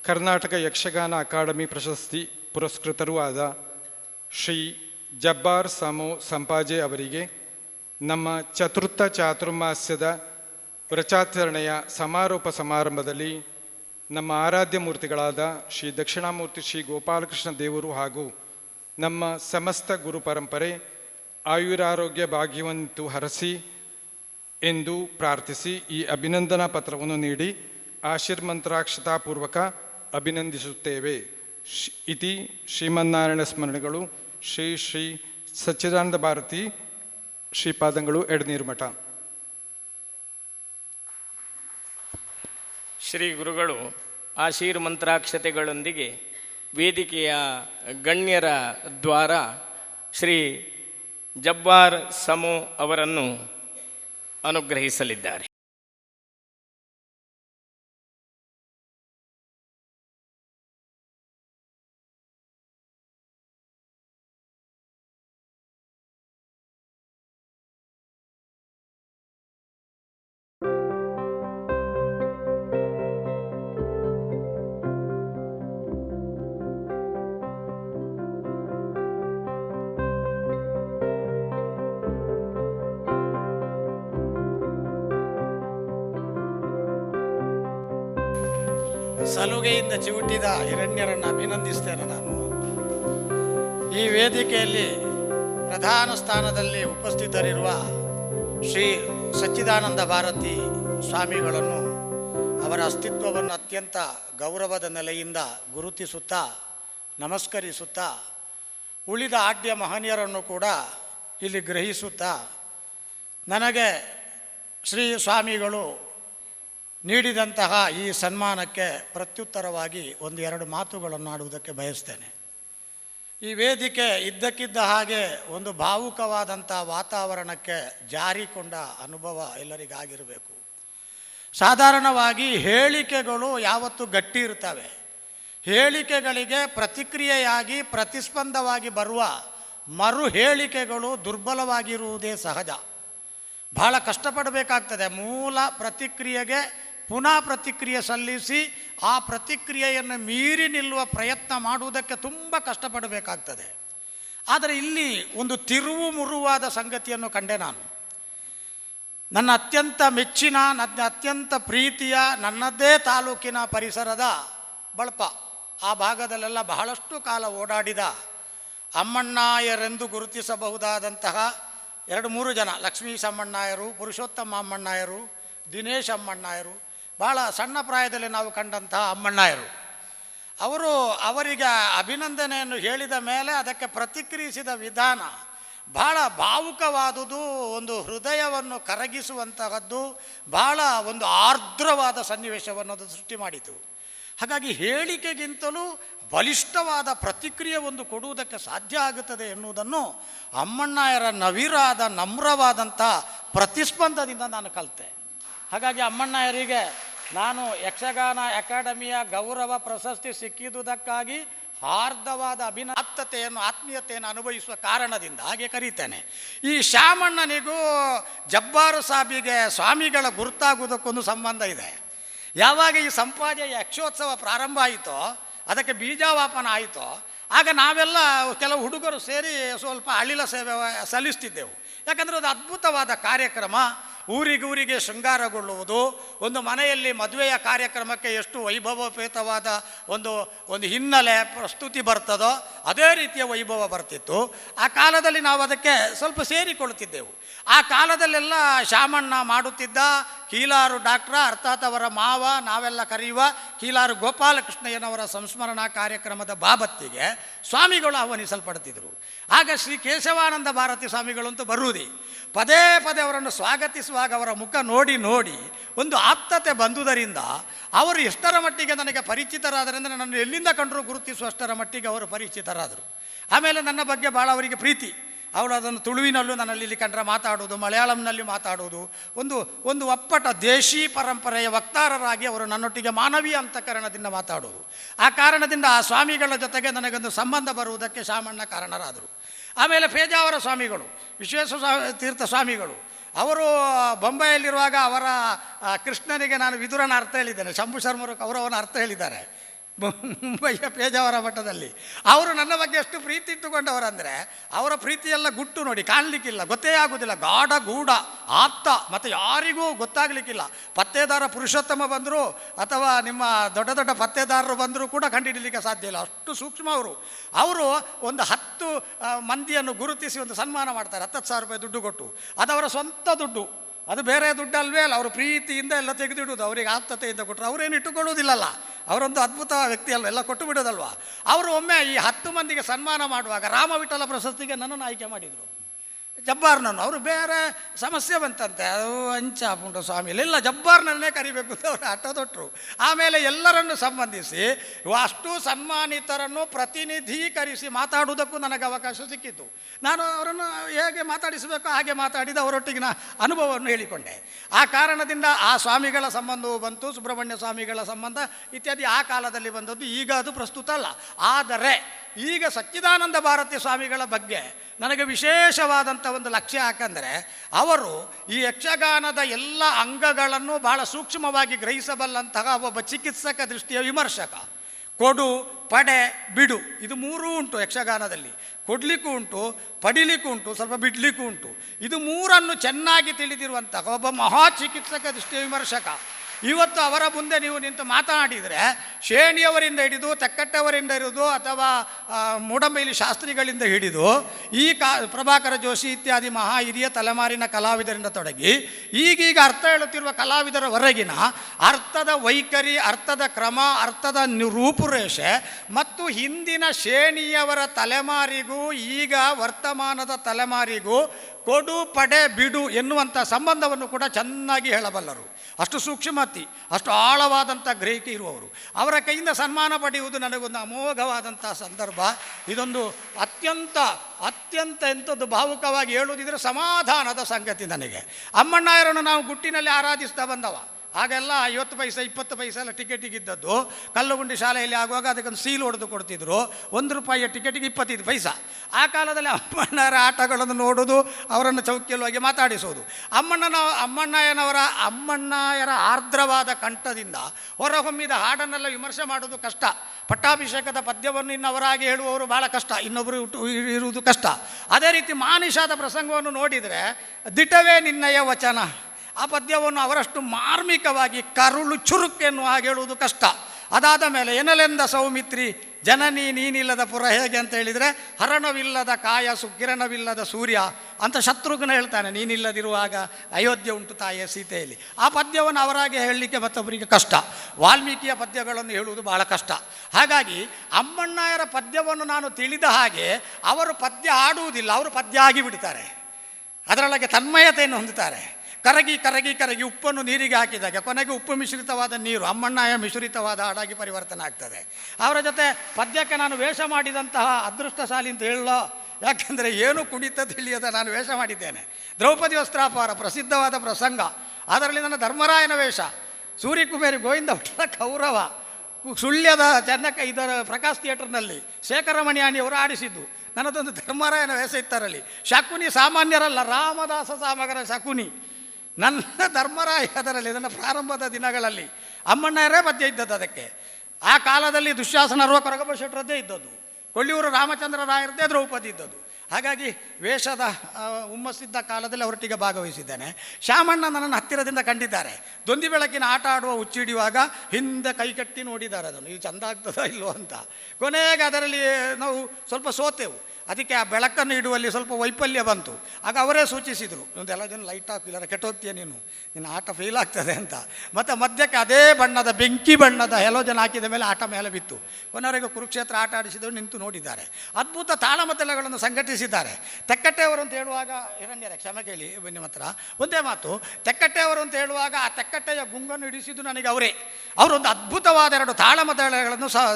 ಕರ್ನಾಟಕ ಯಕ್ಷಗಾನ ಅಕಾಡೆಮಿ ಪ್ರಶಸ್ತಿ ಪುರಸ್ಕೃತರೂ ಆದ ಶ್ರೀ ಜಬ್ಬಾರ್ ಸಮೋ ಸಂಪಾಜೆ ಅವರಿಗೆ ನಮ್ಮ ಚತುರ್ಥ ಚಾತುರ್ಮಾಸ್ಯದ ವ್ರತಾಚರಣೆಯ ಸಮಾರೋಪ ಸಮಾರಂಭದಲ್ಲಿ ನಮ್ಮ ಆರಾಧ್ಯ ಮೂರ್ತಿಗಳಾದ ಶ್ರೀ ದಕ್ಷಿಣಾಮೂರ್ತಿ ಶ್ರೀ ಗೋಪಾಲಕೃಷ್ಣ ದೇವರು ಹಾಗೂ ನಮ್ಮ ಸಮಸ್ತ ಗುರು ಪರಂಪರೆ ಆಯುರಾರೋಗ್ಯ ಭಾಗ್ಯವಂತು ಹರಸಿ ಎಂದು ಪ್ರಾರ್ಥಿಸಿ ಈ ಅಭಿನಂದನಾ ಪತ್ರವನ್ನು ನೀಡಿ ಆಶೀರ್ಮಂತ್ರಾಕ್ಷತಾಪೂರ್ವಕ ಅಭಿನಂದಿಸುತ್ತೇವೆ. ಇತಿ ಶ್ರೀಮನ್ನಾರಾಯಣ ಸ್ಮರಣೆಗಳು ಶ್ರೀ ಶ್ರೀ ಸಚ್ಚಿದಾನಂದ ಭಾರತಿ ಶ್ರೀಪಾದಂಗಳು ಎಡನೀರು ಶ್ರೀ ಗುರುಗಳು ಆಶೀರ್ ಮಂತ್ರಾಕ್ಷತೆಗಳೊಂದಿಗೆ ವೇದಿಕೆಯ ಗಣ್ಯರ ದ್ವಾರ ಶ್ರೀ ಜಬ್ಬಾರ್ ಸಮೋ ಅವರನ್ನು ಅನುಗ್ರಹಿಸಲಿದ್ದಾರೆ. ಸಲುಗೆಯಿಂದ ಚಿವುಟಿದ ಹಿರಣ್ಯರನ್ನು ಅಭಿನಂದಿಸ್ತೇನೆ ನಾನು. ಈ ವೇದಿಕೆಯಲ್ಲಿ ಪ್ರಧಾನ ಸ್ಥಾನದಲ್ಲಿ ಉಪಸ್ಥಿತರಿರುವ ಶ್ರೀ ಸಚ್ಚಿದಾನಂದ ಭಾರತಿ ಸ್ವಾಮಿಗಳನ್ನು ಅವರ ಅಸ್ತಿತ್ವವನ್ನು ಅತ್ಯಂತ ಗೌರವದ ನೆಲೆಯಿಂದ ಗುರುತಿಸುತ್ತಾ, ನಮಸ್ಕರಿಸುತ್ತಾ, ಉಳಿದ ಆಡ್ಯ ಮಹನೀಯರನ್ನು ಕೂಡ ಇಲ್ಲಿ ಗ್ರಹಿಸುತ್ತಾ, ನನಗೆ ಶ್ರೀ ಸ್ವಾಮಿಗಳು ನೀಡಿದಂತಹ ಈ ಸನ್ಮಾನಕ್ಕೆ ಪ್ರತ್ಯುತ್ತರವಾಗಿ ಒಂದು ಎರಡು ಮಾತುಗಳನ್ನು ಆಡುವುದಕ್ಕೆ ಬಯಸ್ತೇನೆ. ಈ ವೇದಿಕೆ ಇದ್ದಕ್ಕಿದ್ದ ಹಾಗೆ ಒಂದು ಭಾವುಕವಾದಂಥ ವಾತಾವರಣಕ್ಕೆ ಜಾರಿಕೊಂಡ ಅನುಭವ ಎಲ್ಲರಿಗಾಗಿರಬೇಕು. ಸಾಧಾರಣವಾಗಿ ಹೇಳಿಕೆಗಳು ಯಾವತ್ತೂ ಗಟ್ಟಿ ಇರ್ತವೆ ಹೇಳಿಕೆಗಳಿಗೆ ಪ್ರತಿಕ್ರಿಯೆಯಾಗಿ ಪ್ರತಿಸ್ಪಂದವಾಗಿ ಬರುವ ಮರು ಹೇಳಿಕೆಗಳು ದುರ್ಬಲವಾಗಿರುವುದೇ ಸಹಜ. ಬಹಳ ಕಷ್ಟಪಡಬೇಕಾಗ್ತದೆ. ಮೂಲ ಪ್ರತಿಕ್ರಿಯೆಗೆ ಪುನಃ ಪ್ರತಿಕ್ರಿಯೆ ಸಲ್ಲಿಸಿ ಆ ಪ್ರತಿಕ್ರಿಯೆಯನ್ನು ಮೀರಿ ನಿಲ್ಲುವ ಪ್ರಯತ್ನ ಮಾಡುವುದಕ್ಕೆ ತುಂಬ ಕಷ್ಟಪಡಬೇಕಾಗ್ತದೆ. ಆದರೆ ಇಲ್ಲಿ ಒಂದು ತಿರುವು ಮುರುವಾದ ಸಂಗತಿಯನ್ನು ಕಂಡೆ ನಾನು. ನನ್ನ ಅತ್ಯಂತ ಮೆಚ್ಚಿನ, ನನ್ನ ಅತ್ಯಂತ ಪ್ರೀತಿಯ, ನನ್ನದೇ ತಾಲೂಕಿನ ಪರಿಸರದ ಬಳಪ. ಆ ಭಾಗದಲ್ಲೆಲ್ಲ ಬಹಳಷ್ಟು ಕಾಲ ಓಡಾಡಿದ ಅಮ್ಮಣ್ಣಾಯರೆಂದು ಗುರುತಿಸಬಹುದಾದಂತಹ ಎರಡು ಮೂರು ಜನ ಲಕ್ಷ್ಮೀ ಅಮ್ಮಣ್ಣಾಯರು, ಪುರುಷೋತ್ತಮ ಅಮ್ಮಣ್ಣಾಯರು, ದಿನೇಶ್ ಅಮ್ಮಣ್ಣಾಯರು ಭಾಳ ಸಣ್ಣ ಪ್ರಾಯದಲ್ಲಿ ನಾವು ಕಂಡಂತಹ ಅಮ್ಮಣ್ಣಾಯರು. ಅವರು ಅವರಿಗೆ ಅಭಿನಂದನೆಯನ್ನು ಹೇಳಿದ ಮೇಲೆ ಅದಕ್ಕೆ ಪ್ರತಿಕ್ರಿಯಿಸಿದ ವಿಧಾನ ಬಹಳ ಭಾವುಕವಾದುದು, ಒಂದು ಹೃದಯವನ್ನು ಕರಗಿಸುವಂತಹದ್ದು, ಬಹಳ ಒಂದು ಆರ್ದ್ರವಾದ ಸನ್ನಿವೇಶವನ್ನು ಅದು ಸೃಷ್ಟಿ ಮಾಡಿತು. ಹಾಗಾಗಿ ಹೇಳಿಕೆಗಿಂತಲೂ ಬಲಿಷ್ಠವಾದ ಪ್ರತಿಕ್ರಿಯೆ ಒಂದು ಕೊಡುವುದಕ್ಕೆ ಸಾಧ್ಯ ಆಗುತ್ತದೆ ಎನ್ನುವುದನ್ನು ಅಮ್ಮಣ್ಣಯರ ನವಿರಾದ ನಮ್ರವಾದಂಥ ಪ್ರತಿಸ್ಪಂದದಿಂದ ನಾನು ಕಲಿತೆ. ಹಾಗಾಗಿ ಅಮ್ಮಣ್ಣಯರಿಗೆ ನಾನು ಯಕ್ಷಗಾನ ಅಕಾಡೆಮಿಯ ಗೌರವ ಪ್ರಶಸ್ತಿ ಸಿಕ್ಕಿದುದಕ್ಕಾಗಿ ಹಾರ್ದವಾದ ಅಭಿನಾತ್ತತೆಯನ್ನು ಆತ್ಮೀಯತೆಯನ್ನು ಅನುಭವಿಸುವ ಕಾರಣದಿಂದ ಹಾಗೆ ಕರೀತೇನೆ. ಈ ಶ್ಯಾಮಣ್ಣನಿಗೂ ಜಬ್ಬಾರು ಸಾಬಿಗೆ ಸ್ವಾಮಿಗಳ ಗುರುತಾಗುವುದಕ್ಕೊಂದು ಸಂಬಂಧ ಇದೆ. ಯಾವಾಗ ಈ ಸಂಪಾದ್ಯ ಯಕ್ಷೋತ್ಸವ ಪ್ರಾರಂಭ ಆಯಿತೋ, ಅದಕ್ಕೆ ಬೀಜಾವಾಪನ ಆಯಿತೋ, ಆಗ ನಾವೆಲ್ಲ ಕೆಲವು ಹುಡುಗರು ಸೇರಿ ಸ್ವಲ್ಪ ಅಳಿಲ ಸೇವೆ ಸಲ್ಲಿಸ್ತಿದ್ದೆವು. ಯಾಕಂದರೆ ಅದು ಅದ್ಭುತವಾದ ಕಾರ್ಯಕ್ರಮ. ಊರಿಗೂರಿಗೆ ಶೃಂಗಾರಗೊಳ್ಳುವುದು, ಒಂದು ಮನೆಯಲ್ಲಿ ಮದುವೆಯ ಕಾರ್ಯಕ್ರಮಕ್ಕೆ ಎಷ್ಟು ವೈಭವೋಪೇತವಾದ ಒಂದು ಒಂದು ಹಿನ್ನೆಲೆ ಪ್ರಸ್ತುತಿ ಬರ್ತದೋ, ಅದೇ ರೀತಿಯ ವೈಭವ ಬರ್ತಿತ್ತು. ಆ ಕಾಲದಲ್ಲಿ ನಾವು ಅದಕ್ಕೆ ಸ್ವಲ್ಪ ಸೇರಿಕೊಳ್ಳುತ್ತಿದ್ದೆವು. ಆ ಕಾಲದಲ್ಲೆಲ್ಲ ಶಾಮಣ್ಣ ಮಾಡುತ್ತಿದ್ದ ಕೀಲಾರು ಡಾಕ್ಟ್ರ, ಅರ್ಥಾತ್ ಅವರ ಮಾವ, ನಾವೆಲ್ಲ ಕರೆಯುವ ಕೀಲಾರು ಗೋಪಾಲಕೃಷ್ಣಯ್ಯನವರ ಸಂಸ್ಮರಣಾ ಕಾರ್ಯಕ್ರಮದ ಬಾಬತ್ತಿಗೆ ಸ್ವಾಮಿಗಳು ಆಹ್ವಾನಿಸಲ್ಪಡ್ತಿದ್ರು. ಆಗ ಶ್ರೀ ಕೇಶವಾನಂದ ಭಾರತಿ ಸ್ವಾಮಿಗಳು ಅಂತೂ ಬರುವುದೇ. ಪದೇ ಪದೇ ಅವರನ್ನು ಸ್ವಾಗತಿಸುವಾಗ ಅವರ ಮುಖ ನೋಡಿ ನೋಡಿ ಒಂದು ಆಪ್ತತೆ ಬಂದುದರಿಂದ ಅವರು ಎಷ್ಟರ ಮಟ್ಟಿಗೆ ನನಗೆ ಪರಿಚಿತರಾದರೆಂದರೆ ನನ್ನನ್ನು ಎಲ್ಲಿಂದ ಕಂಡರೂ ಗುರುತಿಸುವಷ್ಟರ ಮಟ್ಟಿಗೆ ಅವರು ಪರಿಚಿತರಾದರು. ಆಮೇಲೆ ನನ್ನ ಬಗ್ಗೆ ಭಾಳ ಅವರಿಗೆ ಪ್ರೀತಿ. ಅವಳು ಅದನ್ನು ತುಳುವಿನಲ್ಲೂ ನನ್ನಲ್ಲಿ ಇಲ್ಲಿ ಕಂಡ್ರೆ ಮಾತಾಡೋದು, ಮಲಯಾಳಂನಲ್ಲಿ ಮಾತಾಡೋದು. ಒಂದು ಒಂದು ಒಪ್ಪಟ ದೇಶಿ ಪರಂಪರೆಯ ವಕ್ತಾರರಾಗಿ ಅವರು ನನ್ನೊಟ್ಟಿಗೆ ಮಾನವೀಯ ಅಂತಃಕರಣದಿಂದ ಮಾತಾಡೋದು. ಆ ಕಾರಣದಿಂದ ಆ ಸ್ವಾಮಿಗಳ ಜೊತೆಗೆ ನನಗೊಂದು ಸಂಬಂಧ ಬರುವುದಕ್ಕೆ ಶಾಮಣ್ಣ ಕಾರಣರಾದರು. ಆಮೇಲೆ ಪೇಜಾವರ ಸ್ವಾಮಿಗಳು, ವಿಶ್ವೇಶ್ವರ ತೀರ್ಥ ಸ್ವಾಮಿಗಳು, ಅವರು ಬೊಂಬೈಯಲ್ಲಿರುವಾಗ ಅವರ ಕೃಷ್ಣನಿಗೆ ನಾನು ವಿದುರನ ಅರ್ಥ ಹೇಳಿದ್ದೇನೆ, ಶಂಭು ಶರ್ಮರು ಕೌರವನ ಅರ್ಥ ಹೇಳಿದ್ದಾರೆ. ಮುಂಬೈಯ ಪೇಜಾವರ ಮಠದಲ್ಲಿ. ಅವರು ನನ್ನ ಬಗ್ಗೆ ಎಷ್ಟು ಪ್ರೀತಿ ಇಟ್ಟುಕೊಂಡವರಂದರೆ ಅವರ ಪ್ರೀತಿಯೆಲ್ಲ ಗುಟ್ಟು ನೋಡಿ, ಕಾಣಲಿಕ್ಕಿಲ್ಲ, ಗೊತ್ತೇ ಆಗುವುದಿಲ್ಲ ಗಾಢ, ಗೂಢ, ಆಪ್ತ, ಮತ್ತು ಯಾರಿಗೂ ಗೊತ್ತಾಗಲಿಕ್ಕಿಲ್ಲ. ಪತ್ತೇದಾರ ಪುರುಷೋತ್ತಮ ಬಂದರು, ಅಥವಾ ನಿಮ್ಮ ದೊಡ್ಡ ದೊಡ್ಡ ಪತ್ತೇದಾರರು ಬಂದರೂ ಕೂಡ ಕಂಡುಹಿಡಲಿಕ್ಕೆ ಸಾಧ್ಯ ಇಲ್ಲ. ಅಷ್ಟು ಸೂಕ್ಷ್ಮ ಅವರು. ಅವರು ಒಂದು ಹತ್ತು ಮಂದಿಯನ್ನು ಗುರುತಿಸಿ ಒಂದು ಸನ್ಮಾನ ಮಾಡ್ತಾರೆ. ಹತ್ತತ್ತು ಸಾವಿರ ರೂಪಾಯಿ ದುಡ್ಡು ಕೊಟ್ಟು. ಅದು ಅವರ ಸ್ವಂತ ದುಡ್ಡು. ಅದು ಬೇರೆ ದುಡ್ಡು ಅಲ್ವೇ ಅಲ್ಲ. ಅವರು ಪ್ರೀತಿಯಿಂದ ಎಲ್ಲ ತೆಗೆದಿಡುವುದು. ಅವರಿಗೆ ಆಪ್ತತೆಯಿಂದ ಕೊಟ್ಟರು ಅವರೇನು ಇಟ್ಟುಕೊಳ್ಳುವುದಿಲ್ಲಲ್ಲ. ಅವರೊಂದು ಅದ್ಭುತ ವ್ಯಕ್ತಿ ಅಲ್ವ? ಎಲ್ಲ ಕೊಟ್ಟು ಬಿಡೋದಲ್ವ? ಅವರು ಒಮ್ಮೆ ಈ ಹತ್ತು ಮಂದಿಗೆ ಸನ್ಮಾನ ಮಾಡುವಾಗ ರಾಮವಿಠಲ ಪ್ರಶಸ್ತಿಗೆ ನನ್ನನ್ನು ಆಯ್ಕೆ ಮಾಡಿದರು. ಜಬ್ಬಾರ್ನನ್ನು. ಅವರು ಬೇರೆ ಸಮಸ್ಯೆ ಬಂತಂತೆ. ಅದು ಅಂಚ ಪುಂಡ ಸ್ವಾಮಿ. ಇಲ್ಲ ಜಬ್ಬಾರ್ನನ್ನೇ ಕರಿಬೇಕು ಅವರು ಆಟ ತೊಟ್ಟರು ಆಮೇಲೆ ಎಲ್ಲರನ್ನು ಸಂಬಂಧಿಸಿ, ಅಷ್ಟು ಸನ್ಮಾನಿತರನ್ನು ಪ್ರತಿನಿಧೀಕರಿಸಿ ಮಾತಾಡುವುದಕ್ಕೂ ನನಗೆ ಅವಕಾಶ ಸಿಕ್ಕಿತು. ನಾನು ಅವರನ್ನು ಹೇಗೆ ಮಾತಾಡಿಸಬೇಕು ಹಾಗೆ ಮಾತಾಡಿದ ಅವರೊಟ್ಟಿಗಿನ ಅನುಭವವನ್ನು ಹೇಳಿಕೊಂಡೆ. ಆ ಕಾರಣದಿಂದ ಆ ಸ್ವಾಮಿಗಳ ಸಂಬಂಧವು ಬಂತು, ಸುಬ್ರಹ್ಮಣ್ಯ ಸ್ವಾಮಿಗಳ ಸಂಬಂಧ ಇತ್ಯಾದಿ ಆ ಕಾಲದಲ್ಲಿ ಬಂದದ್ದು. ಈಗ ಅದು ಪ್ರಸ್ತುತ ಅಲ್ಲ. ಆದರೆ ಈಗ ಸಚ್ಚಿದಾನಂದ ಭಾರತಿ ಸ್ವಾಮಿಗಳ ಬಗ್ಗೆ ನನಗೆ ವಿಶೇಷವಾದಂಥ ಒಂದು ಲಕ್ಷ್ಯ ಯಾಕಂದರೆ ಅವರು ಈ ಯಕ್ಷಗಾನದ ಎಲ್ಲ ಅಂಗಗಳನ್ನು ಬಹಳ ಸೂಕ್ಷ್ಮವಾಗಿ ಗ್ರಹಿಸಬಲ್ಲಂತಹ ಒಬ್ಬ ಚಿಕಿತ್ಸಕ ದೃಷ್ಟಿಯ ವಿಮರ್ಶಕ. ಕೊಡು, ಪಡೆ, ಬಿಡು. ಇದು ಮೂರೂ ಉಂಟು ಯಕ್ಷಗಾನದಲ್ಲಿ. ಕೊಡಲಿಕ್ಕೂ ಉಂಟು, ಪಡಿಲಿಕ್ಕೂ ಉಂಟು, ಸ್ವಲ್ಪ ಬಿಡಲಿಕ್ಕೂ ಉಂಟು. ಇದು ಮೂರನ್ನು ಚೆನ್ನಾಗಿ ತಿಳಿದಿರುವಂತಹ ಒಬ್ಬ ಮಹಾ ಚಿಕಿತ್ಸಕ ದೃಷ್ಟಿಯ ವಿಮರ್ಶಕ. ಇವತ್ತು ಅವರ ಮುಂದೆ ನೀವು ನಿಂತು ಮಾತನಾಡಿದರೆ ಶೇಣಿಯವರಿಂದ ಹಿಡಿದು ತೆಕ್ಕಟ್ಟವರಿಂದ ಹಿಡಿದು ಅಥವಾ ಮೂಡಂಬೈಲಿ ಶಾಸ್ತ್ರಿಗಳಿಂದ ಹಿಡಿದು ಈ ಕಾ, ಪ್ರಭಾಕರ ಜೋಶಿ ಇತ್ಯಾದಿ ಮಹಾ ಹಿರಿಯ ತಲೆಮಾರಿನ ಕಲಾವಿದರಿಂದ ತೊಡಗಿ ಈಗೀಗ ಅರ್ಥ ಹೇಳುತ್ತಿರುವ ಕಲಾವಿದರವರೆಗಿನ ಅರ್ಥದ ವೈಖರಿ, ಅರ್ಥದ ಕ್ರಮ, ಅರ್ಥದ ರೂಪುರೇಷೆ ಮತ್ತು ಹಿಂದಿನ ಶ್ರೇಣಿಯವರ ತಲೆಮಾರಿಗೂ ಈಗ ವರ್ತಮಾನದ ತಲೆಮಾರಿಗೂ ಕೊಡು ಪಡೆ ಬಿಡು ಎನ್ನುವಂಥ ಸಂಬಂಧವನ್ನು ಕೂಡ ಚೆನ್ನಾಗಿ ಹೇಳಬಲ್ಲರು. ಅಷ್ಟು ಸೂಕ್ಷ್ಮತಿ, ಅಷ್ಟು ಆಳವಾದಂಥ ಗ್ರಹಿಕೆ ಇರುವವರು. ಅವರ ಕೈಯಿಂದ ಸನ್ಮಾನ ಪಡೆಯುವುದು ನನಗೊಂದು ಅಮೋಘವಾದಂಥ ಸಂದರ್ಭ. ಇದೊಂದು ಅತ್ಯಂತ ಅತ್ಯಂತ ಎಂಥದ್ದು ಭಾವುಕವಾಗಿ ಹೇಳುವುದಿದ್ರೆ ಸಮಾಧಾನದ ಸಂಗತಿ ನನಗೆ. ಅಮ್ಮಣ್ಣಾಯರನ್ನು ನಾವು ಗುಟ್ಟಿನಲ್ಲಿ ಆರಾಧಿಸ್ತಾ ಬಂದವ. ಆಗೆಲ್ಲ ಐವತ್ತು ಪೈಸೆ, ಇಪ್ಪತ್ತು ಪೈಸೆ ಎಲ್ಲ ಟಿಕೆಟಿಗೆ ಇದ್ದದ್ದು. ಕಲ್ಲುಗುಂಡಿ ಶಾಲೆಯಲ್ಲಿ ಆಗುವಾಗ ಅದಕ್ಕೊಂದು ಸೀಲ್ ಹೊಡೆದು ಕೊಡ್ತಿದ್ರು. ಒಂದು ರೂಪಾಯಿಯ ಟಿಕೆಟಿಗೆ ಇಪ್ಪತ್ತೈದು ಪೈಸಾ. ಆ ಕಾಲದಲ್ಲಿ ಅಮ್ಮಣ್ಣರ ಆಟಗಳನ್ನು ನೋಡೋದು, ಅವರನ್ನು ಚೌಕಿಯಲ್ಲಿ ಮಾತಾಡಿಸೋದು. ಅಮ್ಮಣ್ಣನ, ಅಮ್ಮಣ್ಣಯ್ಯನವರ, ಅಮ್ಮಣ್ಣಯ್ಯರ ಆರ್ದ್ರವಾದ ಕಂಠದಿಂದ ಹೊರಹೊಮ್ಮಿದ ಹಾಡನ್ನೆಲ್ಲ ವಿಮರ್ಶೆ ಮಾಡೋದು ಕಷ್ಟ. ಪಟ್ಟಾಭಿಷೇಕದ ಪದ್ಯವನ್ನು ಇನ್ನವರಾಗಿ ಹೇಳುವವರು ಭಾಳ ಕಷ್ಟ. ಇನ್ನೊಬ್ಬರು ಇರುವುದು ಕಷ್ಟ. ಅದೇ ರೀತಿ ಮಾನಿಷಾದ ಪ್ರಸಂಗವನ್ನು ನೋಡಿದರೆ, ದಿಟವೇ ನಿನ್ನಯ ವಚನ. ಆ ಪದ್ಯವನ್ನು ಅವರಷ್ಟು ಮಾರ್ಮಿಕವಾಗಿ ಕರುಳು ಚುರುಕ್ ಎನ್ನುವ ಹಾಗೆ ಹೇಳುವುದು ಕಷ್ಟ. ಅದಾದ ಮೇಲೆ ಎನಲೆಂದ ಸೌಮಿತ್ರಿ, ಜನನಿ ನೀನಿಲ್ಲದ ಪುರ ಹೇಗೆ ಅಂತ ಹೇಳಿದರೆ, ಹರಣವಿಲ್ಲದ ಕಾಯ ಸುಕಿರಣವಿಲ್ಲದ ಸೂರ್ಯ ಅಂತ ಶತ್ರುಘ್ನ ಹೇಳ್ತಾನೆ ನೀನಿಲ್ಲದಿರುವಾಗ ಅಯೋಧ್ಯೆ ಉಂಟು ತಾಯಿಯ ಸೀತೆಯಲ್ಲಿ. ಆ ಪದ್ಯವನ್ನು ಅವರಾಗೆ ಹೇಳಲಿಕ್ಕೆ ಮತ್ತೊಬ್ಬರಿಗೆ ಕಷ್ಟ. ವಾಲ್ಮೀಕಿಯ ಪದ್ಯಗಳನ್ನು ಹೇಳುವುದು ಬಹಳ ಕಷ್ಟ. ಹಾಗಾಗಿ ಅಮ್ಮಣ್ಣಾಯರ ಪದ್ಯವನ್ನು ನಾನು ತಿಳಿದ ಹಾಗೆ ಅವರು ಪದ್ಯ ಆಡುವುದಿಲ್ಲ, ಅವರು ಪದ್ಯ ಆಗಿಬಿಡ್ತಾರೆ ಅದರೊಳಗೆ ತನ್ಮಯತೆಯನ್ನು ಹೊಂದುತ್ತಾರೆ. ಕರಗಿ ಕರಗಿ ಕರಗಿ ಉಪ್ಪನ್ನು ನೀರಿಗೆ ಹಾಕಿದಾಗ ಕೊನೆಗೆ ಉಪ್ಪು ಮಿಶ್ರಿತವಾದ ನೀರು, ಅಮ್ಮಣ್ಣಾಯ ಮಿಶ್ರಿತವಾದ ಹಾಡಾಗಿ ಪರಿವರ್ತನೆ ಆಗ್ತದೆ. ಅವರ ಜೊತೆ ಪದ್ಯಕ್ಕೆ ನಾನು ವೇಷ ಮಾಡಿದಂತಹ ಅದೃಷ್ಟಶಾಲಿ ಅಂತ ಹೇಳೋ ಯಾಕೆಂದರೆ ಏನು ಕುಣಿತ ತಿಳಿಯದ ನಾನು ವೇಷ ಮಾಡಿದ್ದೇನೆ. ದ್ರೌಪದಿ ವಸ್ತ್ರಾಪಾರ, ಪ್ರಸಿದ್ಧವಾದ ಪ್ರಸಂಗ. ಅದರಲ್ಲಿ ನನ್ನ ಧರ್ಮರಾಯನ ವೇಷ. ಸೂರ್ಯಕುಮಾರಿ ಗೋವಿಂದ ಭಟ್ಟರ ಕೌರವ. ಸುಳ್ಯದ ಚೆನ್ನಕ ಇದರ ಪ್ರಕಾಶ್ ಥಿಯೇಟರ್ನಲ್ಲಿ ಶೇಖರಮಣಿಯಾಣಿಯವರು ಆಡಿಸಿದ್ದು ನನ್ನದೊಂದು ಧರ್ಮರಾಯನ ವೇಷ ಇತ್ತರಲ್ಲಿ. ಶಕುನಿ ಸಾಮಾನ್ಯರಲ್ಲ, ರಾಮದಾಸ ಸಾಮಗರ ಶಕುನಿ. ನನ್ನ ಧರ್ಮರಾಯ ಅದರಲ್ಲಿ, ನನ್ನ ಪ್ರಾರಂಭದ ದಿನಗಳಲ್ಲಿ. ಅಮ್ಮಣ್ಣರೇ ಮಧ್ಯೆ ಇದ್ದದ್ದು ಅದಕ್ಕೆ. ಆ ಕಾಲದಲ್ಲಿ ದುಶ್ಯಾಸನರುವ ಕೊರಗಬ ಶೆಟ್ಟರದ್ದೇ ಇದ್ದದ್ದು. ಕೊಳ್ಳಿಯೂರು ರಾಮಚಂದ್ರ ರಾಯರದ್ದೇ ದ್ರೌಪದಿ ಇದ್ದದ್ದು. ಹಾಗಾಗಿ ವೇಷದ ಹುಮ್ಮಸ್ಸಿದ್ದ ಕಾಲದಲ್ಲಿ ಅವರೊಟ್ಟಿಗೆ ಭಾಗವಹಿಸಿದ್ದೇನೆ. ಶ್ಯಾಮಣ್ಣ ನನ್ನನ್ನು ಹತ್ತಿರದಿಂದ ಕಂಡಿದ್ದಾರೆ. ದೊಂದಿ ಬೆಳಕಿನ ಆಟ ಆಡುವ ಹುಚ್ಚಿಡಿಯುವಾಗ ಹಿಂದೆ ಕೈ ಕಟ್ಟಿ ನೋಡಿದ್ದಾರೆ ಅದನ್ನು. ಇದು ಚಂದ ಆಗ್ತದೋ ಇಲ್ಲೋ ಅಂತ. ಕೊನೆಗೆ ಅದರಲ್ಲಿ ನಾವು ಸ್ವಲ್ಪ ಸೋತೆವು. ಅದಕ್ಕೆ ಆ ಬೆಳಕನ್ನು ಇಡುವಲ್ಲಿ ಸ್ವಲ್ಪ ವೈಫಲ್ಯ ಬಂತು. ಆಗ ಅವರೇ ಸೂಚಿಸಿದರು ಒಂದೆಲ್ಲ ಜನ ಲೈಟ್ ಆಫ್ ಇಲ್ಲ ಕೆಟ್ಟೋಗ್ತೀಯ ನೀನು? ನಿನ್ನ ಆಟ ಫೇಲ್ ಆಗ್ತದೆ ಅಂತ. ಮತ್ತು ಮಧ್ಯಕ್ಕೆ ಅದೇ ಬಣ್ಣದ, ಬೆಂಕಿ ಬಣ್ಣದ ಹೆಲೋಜನ್ ಹಾಕಿದ ಮೇಲೆ ಆಟ ಮೇಲೆ ಬಿತ್ತು. ಕೊನೆಯವರೆಗೆ ಕುರುಕ್ಷೇತ್ರ ಆಟ ಆಡಿಸಿದವರು ನಿಂತು ನೋಡಿದ್ದಾರೆ. ಅದ್ಭುತ ತಾಳಮದ್ದಲೆಗಳನ್ನು ಸಂಘಟಿಸಿದ್ದಾರೆ. ತೆಕ್ಕಟ್ಟೆಯವರು ಅಂತ ಹೇಳುವಾಗ, ಹಿರಣ್ಯರೇ, ಕ್ಷಮೆ ಕೇಳಿ, ನಿಮ್ಮ ಹತ್ರ. ಒಂದೇ ಮಾತು, ತೆಕ್ಕಟ್ಟೆಯವರು ಅಂತ ಹೇಳುವಾಗ ಆ ತೆಕ್ಕಟ್ಟೆಯ ಗುಂಗನ್ನು ಹಿಡಿಸಿದ್ದು ನನಗೆ ಅವರೇ. ಅವರೊಂದು ಅದ್ಭುತವಾದ ಎರಡು ತಾಳಮದ್ದಳೆಗಳನ್ನು ಸಹ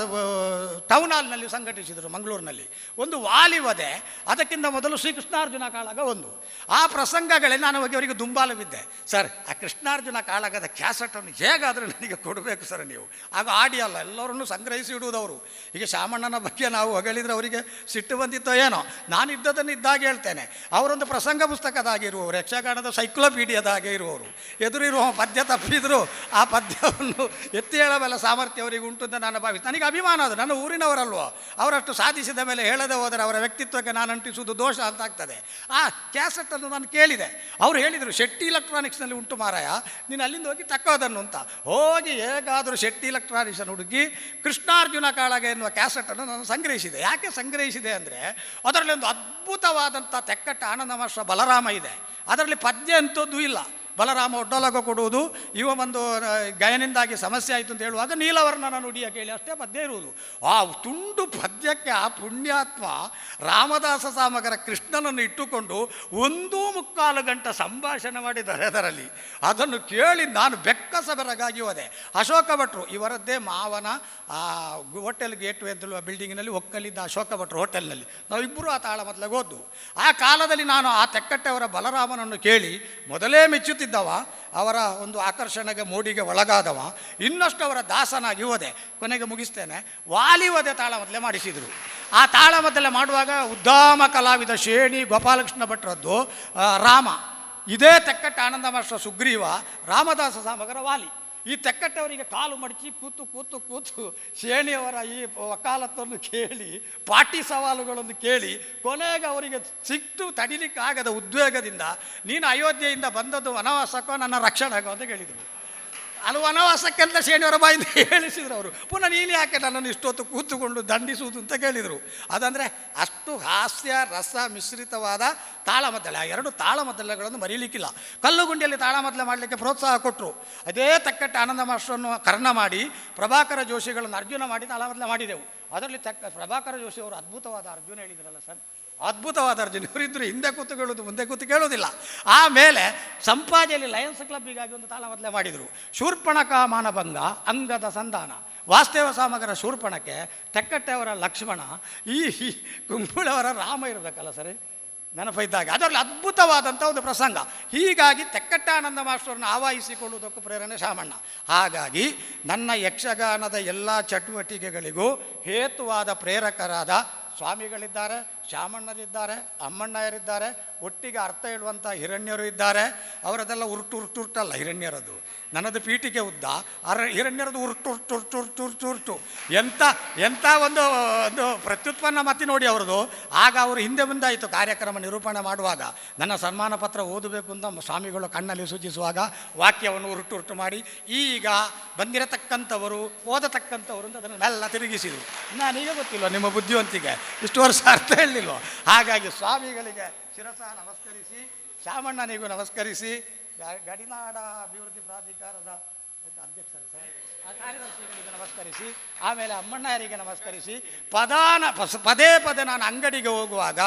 ಟೌನ್ ಹಾಲ್ನಲ್ಲಿ ಸಂಘಟಿಸಿದರು, ಮಂಗಳೂರಿನಲ್ಲಿ. ಒಂದು ವಾಲಿವದೆ ಅದಕ್ಕಿಂತ ಮೊದಲು ಶ್ರೀಕೃಷ್ಣಾರ್ಜುನ ಕಾಳಗ ಒಂದು. ಆ ಪ್ರಸಂಗಗಳೇ ನಾನು ಹೋಗಿ ಅವರಿಗೆ ದುಂಬಾಲವಿದ್ದೆ. ಸರ್, ಆ ಕೃಷ್ಣಾರ್ಜುನ ಕಾಳಗದ ಕ್ಯಾಸೆಟನ್ನು ಹೇಗಾದರೂ ನನಗೆ ಕೊಡಬೇಕು ಸರ್ ನೀವು. ಆಗ ಆಡಿಯಲ್ಲ ಅಲ್ಲ, ಎಲ್ಲರನ್ನು ಸಂಗ್ರಹಿಸಿ ಇಡುವುದವರು. ಈಗ ಶಾಮಣ್ಣನ ಬಗ್ಗೆ ನಾವು ಹೊಗಳಿದ್ರೆ ಅವರಿಗೆ ಸಿಟ್ಟು ಬಂದಿತ್ತೋ ಏನೋ. ನಾನು ಇದ್ದದನ್ನು ಇದ್ದಾಗ ಹೇಳ್ತೇನೆ. ಅವರೊಂದು ಪ್ರಸಂಗ ಪುಸ್ತಕದಾಗಿರುವವರು ಯಕ್ಷಗಾನದ ಸೈಕ್ಲೋಪೀಡಿಯಾದಾಗೆ ಇರುವವರು. ಎದುರಿರುವ ಪದ್ಯ ತಪ್ಪಿದ್ರು ಆ ಪದ್ಯವನ್ನು ಎತ್ತಿ ಹೇಳಬಲ್ಲ ಸಾಮರ್ಥ್ಯ ಅವರಿಗೆ ಉಂಟು ಅಂತ ನಾನು ಭಾವಿಸಿ ನನಗೆ ಅಭಿಮಾನ ಅದು, ನನ್ನ ಊರಿನವರಲ್ವೋ. ಅವರಷ್ಟು ಸಾಧಿಸಿದ ಮೇಲೆ ಹೇಳದೆ ಹೋದರೆ ಅವರ ವ್ಯಕ್ತಿತ್ವಕ್ಕೆ ನಾನು ಅಂಟಿಸುವುದು ದೋಷ ಅಂತ ಆಗ್ತದೆ. ಆ ಕ್ಯಾಸೆಟನ್ನು ನಾನು ಕೇಳಿದೆ. ಅವರು ಹೇಳಿದರು, ಶೆಟ್ಟಿ ಇಲೆಕ್ಟ್ರಾನಿಕ್ಸ್ನಲ್ಲಿ ಉಂಟು ಮಾರಾಯ, ನೀನು ಅಲ್ಲಿಂದ ಹೋಗಿ ತಕ್ಕೋದನ್ನು ಅಂತ. ಹೋಗಿ ಹೇಗಾದರೂ ಶೆಟ್ಟಿ ಇಲೆಕ್ಟ್ರಾನಿಕ್ಸನ್ನು ಹುಡುಕಿ ಕೃಷ್ಣಾರ್ಜುನ ಕಾಳಗ ಎನ್ನುವ ಕ್ಯಾಸೆಟನ್ನು ನಾನು ಸಂಗ್ರಹಿಸಿದೆ. ಯಾಕೆ ಸಂಗ್ರಹಿಸಿದೆ ಅಂದರೆ, ಅದರಲ್ಲಿ ಒಂದು ಅದ್ಭುತವಾದಂಥ ತೆಕ್ಕಟ್ಟ ಆನಂದ ಮಾಸ್ಟರ್ ಬಲರಾಮ ಇದೆ. ಅದರಲ್ಲಿ ಪದ್ಯ ಅಂತದ್ದು ಇಲ್ಲ. ಬಲರಾಮ ಒಡ್ಡೊಲಗ ಕೊಡುವುದು. ಇವ ಒಂದು ಗಾಯನಿಂದಾಗಿ ಸಮಸ್ಯೆ ಆಯಿತು ಅಂತ ಹೇಳುವಾಗ ನೀಲವರ್ಣನ ನುಡಿಯ ಕೇಳಿ ಅಷ್ಟೇ ಪದ್ಯ ಇರುವುದು. ಆ ತುಂಡು ಪದ್ಯಕ್ಕೆ ಆ ಪುಣ್ಯಾತ್ಮ ರಾಮದಾಸ ಸಾಮಗರ ಕೃಷ್ಣನನ್ನು ಇಟ್ಟುಕೊಂಡು ಒಂದು ಮುಕ್ಕಾಲು ಗಂಟೆ ಸಂಭಾಷಣೆ ಮಾಡಿದ್ದಾರೆ ಅದರಲ್ಲಿ. ಅದನ್ನು ಕೇಳಿ ನಾನು ಬೆಕ್ಕಸ ಬೆರಗಾಗಿ ಹೋದೆ. ಅಶೋಕ ಭಟ್ರು ಇವರದ್ದೇ ಮಾವನ, ಆ, ಹೋಟೆಲ್ ಗೇಟ್ ವೇ ಅಂತ ಬಿಲ್ಡಿಂಗಿನಲ್ಲಿ ಒಕ್ಕಲಿದ್ದ ಅಶೋಕ ಭಟ್ರು ಹೋಟೆಲ್ನಲ್ಲಿ. ನಾವಿಬ್ಬರು ಆ ತಾಳ ಮೊದಲಾಗ ಹೋದ್ದು. ಆ ಕಾಲದಲ್ಲಿ ನಾನು ಆ ತೆಕ್ಕಟ್ಟೆಯವರ ಬಲರಾಮನನ್ನು ಕೇಳಿ ಮೊದಲೇ ಮೆಚ್ಚುತ್ತಿದ್ದವ ಅವರ ಒಂದು ಆಕರ್ಷಣೆಗೆ ಮೋಡಿಗೆ ಒಳಗಾದವ ಇನ್ನಷ್ಟು ಅವರ ದಾಸನಾಗಿ ಹೋದೆ. ಕೊನೆಗೆ ಮುಗಿಸ್ತೇನೆ. ವಾಲಿವದೆ ತಾಳ ಮೊದಲೇ ಮಾಡಿಸಿದರು. ಆ ತಾಳ ಮೊದಲೇ ಮಾಡುವಾಗ ಉದ್ದಾಮ ಕಲಾವಿದ ಶೇಣಿ ಗೋಪಾಲಕೃಷ್ಣ ಭಟ್ರದ್ದು ರಾಮ. ಇದೇ ತೆಕ್ಕಟ್ಟ ಆನಂದ ಮಾಸ್ಟರ್ ಸುಗ್ರೀವ, ರಾಮದಾಸ ಸಾಮಗರ ವಾಲಿ. ಈ ತೆಕ್ಕಟ್ಟವರಿಗೆ ಕಾಲು ಮಡಚಿ ಕೂತು ಕೂತು ಕೂತು ಶೇಣಿಯವರ ಈ ವಕಾಲತ್ತನ್ನು ಕೇಳಿ, ಪಾಟಿ ಸವಾಲುಗಳನ್ನು ಕೇಳಿ, ಕೊನೆಗೆ ಅವರಿಗೆ ಸಿಟ್ಟು ತಡಿಲಿಕ್ಕಾಗದ ಉದ್ವೇಗದಿಂದ ನೀನು ಅಯೋಧ್ಯೆಯಿಂದ ಬಂದದ್ದು ವನವಾಸಕ್ಕೋ ನನ್ನ ರಕ್ಷಣೆಗೋ ಅಂತ ಕೇಳಿದರು. ಅದು ವನವಾಸಕ್ಕೆಲ್ಲ ಶೇಣಿಯವರ ಬಾಯಿಂದ ಹೇಳಿಸಿದ್ರು ಅವರು. ಪುನಃ ನೀನು ಯಾಕೆ ನನ್ನನ್ನು ಇಷ್ಟೊತ್ತು ಕೂತುಕೊಂಡು ದಂಡಿಸುವುದು ಅಂತ ಕೇಳಿದರು. ಅದಂದರೆ ಅಷ್ಟು ಹಾಸ್ಯ, ರಸ, ಮಿಶ್ರಿತವಾದ ತಾಳಮದ್ದಲೆ. ಆ ಎರಡು ತಾಳಮದ್ದಲೆಗಳನ್ನು ಮರೀಲಿಕ್ಕಿಲ್ಲ. ಕಲ್ಲುಗುಂಡಿಯಲ್ಲಿ ತಾಳಮದ್ದಲೆ ಮಾಡಲಿಕ್ಕೆ ಪ್ರೋತ್ಸಾಹ ಕೊಟ್ಟರು ಅದೇ ತಕ್ಕಟ್ಟು ಆನಂದ ಮಾಸ್ಟರನ್ನು ಕರ್ಣ ಮಾಡಿ, ಪ್ರಭಾಕರ ಜೋಶಿಗಳನ್ನು ಅರ್ಜುನ ಮಾಡಿ ತಾಳಮದ್ದಲೆ ಮಾಡಿದೆವು. ಅದರಲ್ಲಿ ತಕ್ಕ ಪ್ರಭಾಕರ ಜೋಶಿ ಅವರು ಅದ್ಭುತವಾದ ಅರ್ಜುನ ಹೇಳಿದ್ರಲ್ಲ ಸರ್. ಅದ್ಭುತವಾದ ಅರ್ಜುನ. ಇವರಿದ್ದರು ಹಿಂದೆ ಕೂತು ಕೇಳೋದು, ಮುಂದೆ ಕೂತು ಕೇಳೋದಿಲ್ಲ. ಆಮೇಲೆ ಸಂಪಾದಿಯಲ್ಲಿ ಲಯನ್ಸ್ ಕ್ಲಬ್ಬಿಗಾಗಿ ಒಂದು ತಾಳಮದ್ಲೆ ಮಾಡಿದರು. ಶೂರ್ಪಣಕ ಮಾನಭಂಗ, ಅಂಗದ ಸಂಧಾನ. ವಾಸ್ತವ ಸಾಮಗರ ಶೂರ್ಪಣಕ್ಕೆ ತೆಕ್ಕಟ್ಟೆಯವರ ಲಕ್ಷ್ಮಣ, ಈ ಕುಂಬಳವರ ರಾಮ ಇರಬೇಕಲ್ಲ ಸರಿ? ನೆನಪಿದ್ದಾಗ. ಅದರಲ್ಲಿ ಅದ್ಭುತವಾದಂಥ ಒಂದು ಪ್ರಸಂಗ. ಹೀಗಾಗಿ ತೆಕ್ಕಟ್ಟಾನಂದ ಮಾಸ್ಟರನ್ನು ಆವಾಹಿಸಿಕೊಳ್ಳುವುದಕ್ಕೂ ಪ್ರೇರಣೆ ಶಾಮಣ್ಣ. ಹಾಗಾಗಿ ನನ್ನ ಯಕ್ಷಗಾನದ ಎಲ್ಲ ಚಟುವಟಿಕೆಗಳಿಗೂ ಹೇತುವಾದ ಪ್ರೇರಕರಾದ ಸ್ವಾಮಿಗಳಿದ್ದಾರೆ. ಶಾಮಣ್ಣರಿದ್ದಾರೆ ಅಮ್ಮಣ್ಣಯರಿದ್ದಾರೆ ಒಟ್ಟಿಗೆ ಅರ್ಥ ಹೇಳುವಂಥ ಹಿರಣ್ಯರು ಇದ್ದಾರೆ. ಅವರದೆಲ್ಲ ಉರುಟು ಉರುಟು, ಉರುಟಲ್ಲ ಹಿರಣ್ಯರದು. ನನ್ನದು ಪೀಠಿಗೆ ಉದ್ದ, ಅರ ಹಿರಣ್ಯರದು ಉರುಟು ಉರುಟು ಉರುಟು ಉರುಟು ಉರುಟು ಉರುಟು. ಎಂಥ ಎಂಥ ಒಂದು ಒಂದು ಪ್ರತ್ಯುತ್ಪನ್ನ ಮತ್ತೆ ನೋಡಿ ಅವ್ರದ್ದು ಆಗ ಅವರು ಹಿಂದೆ ಮುಂದಾಯಿತು ಕಾರ್ಯಕ್ರಮ ನಿರೂಪಣೆ ಮಾಡುವಾಗ. ನನ್ನ ಸನ್ಮಾನ ಪತ್ರ ಓದಬೇಕು ಅಂತ ಸ್ವಾಮಿಗಳು ಕಣ್ಣಲ್ಲಿ ಸೂಚಿಸುವಾಗ ವಾಕ್ಯವನ್ನು ಉರುಟು ಉರುಟು ಮಾಡಿ, ಈಗ ಬಂದಿರತಕ್ಕಂಥವರು, ಓದತಕ್ಕಂಥವರು ಅಂತ ಅದನ್ನು ಮೆಲ್ಲ ತಿರುಗಿಸಿದರು. ನಾನೀಗ ಗೊತ್ತಿಲ್ಲ ನಿಮ್ಮ ಬುದ್ಧಿವಂತಿಗೆ ಇಷ್ಟು ವರ್ಷ ಅರ್ಥ ಹೇಳಲಿಲ್ಲ ಹಾಗಾಗಿ ಸ್ವಾಮಿಗಳಿಗೆ ಶಿರಸ ನಮಸ್ಕರಿಸಿ, ಶಾಮಣ್ಣನಿಗೂ ನಮಸ್ಕರಿಸಿ ಗಡಿನಾಡ ಅಭಿವೃದ್ಧಿ ಪ್ರಾಧಿಕಾರದ ಅಧ್ಯಕ್ಷರು ಸರ್, ಆ ಕಾರ್ಯದರ್ಶಿಗಳಿಗೆ ನಮಸ್ಕರಿಸಿ, ಆಮೇಲೆ ಅಮ್ಮಣ್ಣಯರಿಗೆ ನಮಸ್ಕರಿಸಿ, ಪದಾನ ಪದೇ ಪದೇ ನಾನು ಅಂಗಡಿಗೆ ಹೋಗುವಾಗ,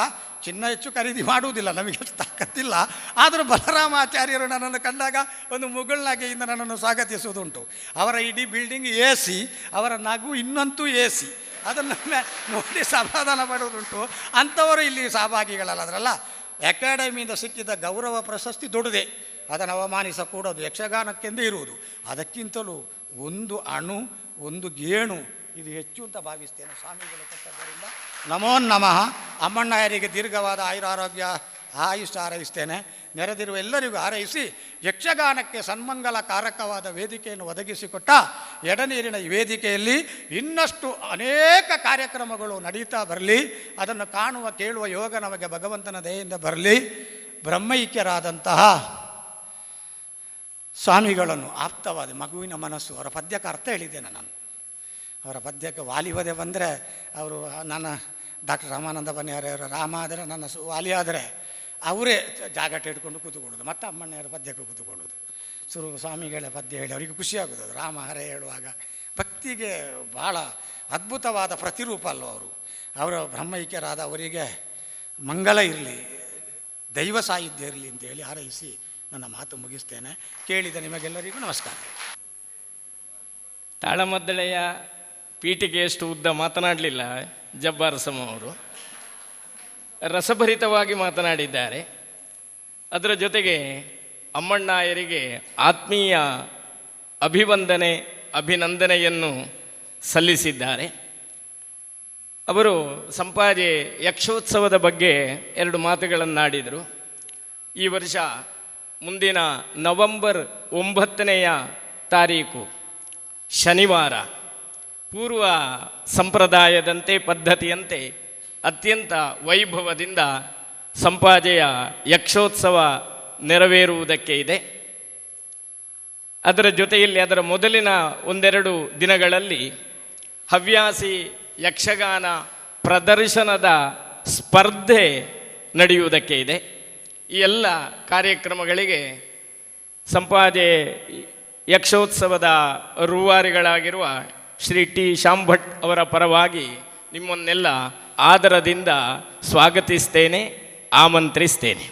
ಚಿನ್ನ ಹೆಚ್ಚು ಖರೀದಿ ಮಾಡುವುದಿಲ್ಲ, ನಮಗೆ ತಾಕತ್ತಿಲ್ಲ. ಆದರೂ ಬಲರಾಮಾಚಾರ್ಯರು ನನ್ನನ್ನು ಕಂಡಾಗ ಒಂದು ಮುಗುಳ್ನಾಗೆಯಿಂದ ನನ್ನನ್ನು ಸ್ವಾಗತಿಸುವುದುಂಟು. ಅವರ ಇಡೀ ಬಿಲ್ಡಿಂಗ್ ಎ ಸಿ, ಅವರ ನಗು ಇನ್ನಂತೂ ಎ ಸಿ. ಅದನ್ನು ನೋಡಿ ಸಮಾಧಾನ ಪಡೋದುಂಟು ಅಂಥವರು ಇಲ್ಲಿ ಸಹಭಾಗಿಗಳಲ್ಲ ಅದರಲ್ಲ. ಅಕಾಡೆಮಿಯಿಂದ ಸಿಕ್ಕಿದ ಗೌರವ ಪ್ರಶಸ್ತಿ ದೊಡ್ಡದೆ ಅದನ್ನು ಅವಮಾನಿಸಕೂಡದು ಯಕ್ಷಗಾನಕ್ಕೆಂದೇ ಇರುವುದು. ಅದಕ್ಕಿಂತಲೂ ಒಂದು ಅಣು, ಒಂದು ಗೇಣು ಇದು ಹೆಚ್ಚು ಅಂತ ಭಾವಿಸ್ತೇನೆ ಸ್ವಾಮಿಗಳು ಕೊಟ್ಟದ್ದರಿಂದ. ನಮೋ ನಮಃ. ಅಮ್ಮಣ್ಣಯ್ಯರಿಗೆ ದೀರ್ಘವಾದ ಆಯುರಾರೋಗ್ಯ ಆಯುಷ್ ಹಾರೈಸ್ತೇನೆ. ನೆರೆದಿರುವ ಎಲ್ಲರಿಗೂ ಆರೈಸಿ ಯಕ್ಷಗಾನಕ್ಕೆ ಸನ್ಮಂಗಲ ಕಾರಕವಾದ ವೇದಿಕೆಯನ್ನು ಒದಗಿಸಿಕೊಟ್ಟ ಎಡನೀರಿನ ಈ ವೇದಿಕೆಯಲ್ಲಿ ಇನ್ನಷ್ಟು ಅನೇಕ ಕಾರ್ಯಕ್ರಮಗಳು ನಡೀತಾ ಬರಲಿ. ಅದನ್ನು ಕಾಣುವ, ಕೇಳುವ ಯೋಗ ನಮಗೆ ಭಗವಂತನ ದಯೆಯಿಂದ ಬರಲಿ. ಬ್ರಹ್ಮೈಕ್ಯರಾದಂತಹ ಸ್ವಾಮಿಗಳನ್ನು ಆಪ್ತವಾದ ಮಗುವಿನ ಮನಸ್ಸು, ಅವರ ಪದ್ಯಕ್ಕೆ ಅರ್ಥ ಹೇಳಿದ್ದೇನೆ ನಾನು. ಅವರ ಪದ್ಯಕ್ಕೆ ವಾಲಿವದೆ ಬಂದರೆ ಅವರು ನನ್ನ ಡಾಕ್ಟರ್ ರಾಮಾನಂದ ಬನ್ನಿಯಾರವರ ರಾಮ ಆದರೆ ನನ್ನ ಸು- ವಾಲಿ ಆದರೆ ಅವರೇ ಜಾಗಟ ಇಟ್ಕೊಂಡು ಕೂತ್ಕೊಳ್ಳೋದು, ಮತ್ತು ಅಮ್ಮಣ್ಣವರ ಪದ್ಯಕ್ಕೆ ಕೂತ್ಕೊಳ್ಳೋದು. ಸುರು ಸ್ವಾಮಿಗಳ ಪದ್ಯ ಹೇಳಿ ಅವರಿಗೆ ಖುಷಿಯಾಗೋದು ರಾಮ ಹರೇ ಹೇಳುವಾಗ ಭಕ್ತಿಗೆ ಭಾಳ ಅದ್ಭುತವಾದ ಪ್ರತಿರೂಪ ಅಲ್ಲ ಅವರು. ಅವರ ಬ್ರಹ್ಮೈಕ್ಯರಾದ ಅವರಿಗೆ ಮಂಗಲ ಇರಲಿ, ದೈವ ಸಾಹಿತ್ಯ ಇರಲಿ ಅಂತೇಳಿ ಹಾರೈಸಿ ನನ್ನ ಮಾತು ಮುಗಿಸ್ತೇನೆ. ಕೇಳಿದ ನಿಮಗೆಲ್ಲರಿಗೂ ನಮಸ್ಕಾರ. ತಾಳಮದ್ದಳೆಯ ಪೀಠಿಗೆಯಷ್ಟು ಉದ್ದ ಮಾತನಾಡಲಿಲ್ಲ ಜಬ್ಬಾರ್ ಸಮ ಅವರು. ರಸಭರಿತವಾಗಿ ಮಾತನಾಡಿದ್ದಾರೆ. ಅದರ ಜೊತೆಗೆ ಅಮ್ಮಣ್ಣಾಯರಿಗೆ ಆತ್ಮೀಯ ಅಭಿವಂದನೆ, ಅಭಿನಂದನೆಯನ್ನು ಸಲ್ಲಿಸಿದ್ದಾರೆ. ಅವರು ಸಂಪಾಜೆ ಯಕ್ಷೋತ್ಸವದ ಬಗ್ಗೆ ಎರಡು ಮಾತುಗಳನ್ನಾಡಿದರು. ಈ ವರ್ಷ ಮುಂದಿನ ನವೆಂಬರ್ ಒಂಬತ್ತನೆಯ ತಾರೀಕು, ಶನಿವಾರ. ಪೂರ್ವ ಸಂಪ್ರದಾಯದಂತೆ, ಪದ್ಧತಿಯಂತೆ ಅತ್ಯಂತ ವೈಭವದಿಂದ ಸಂಪಾಜೆಯ ಯಕ್ಷೋತ್ಸವ ನೆರವೇರುವುದಕ್ಕೆ ಇದೆ. ಅದರ ಜೊತೆಯಲ್ಲಿ ಅದರ ಮೊದಲಿನ ಒಂದೆರಡು ದಿನಗಳಲ್ಲಿ ಹವ್ಯಾಸಿ ಯಕ್ಷಗಾನ ಪ್ರದರ್ಶನದ ಸ್ಪರ್ಧೆ ನಡೆಯುವುದಕ್ಕೆ ಇದೆ. ಈ ಎಲ್ಲ ಕಾರ್ಯಕ್ರಮಗಳಿಗೆ ಸಂಪಾದೆ ಯಕ್ಷೋತ್ಸವದ ರೂವಾರಿಗಳಾಗಿರುವ ಶ್ರೀ ಟಿ. ಶಾಂಭಟ್ ಅವರ ಪರವಾಗಿ ನಿಮ್ಮನ್ನೆಲ್ಲ ಆದರದಿಂದ ಸ್ವಾಗತಿಸ್ತೇನೆ ಆಮಂತ್ರಿಸ್ತೇನೆ.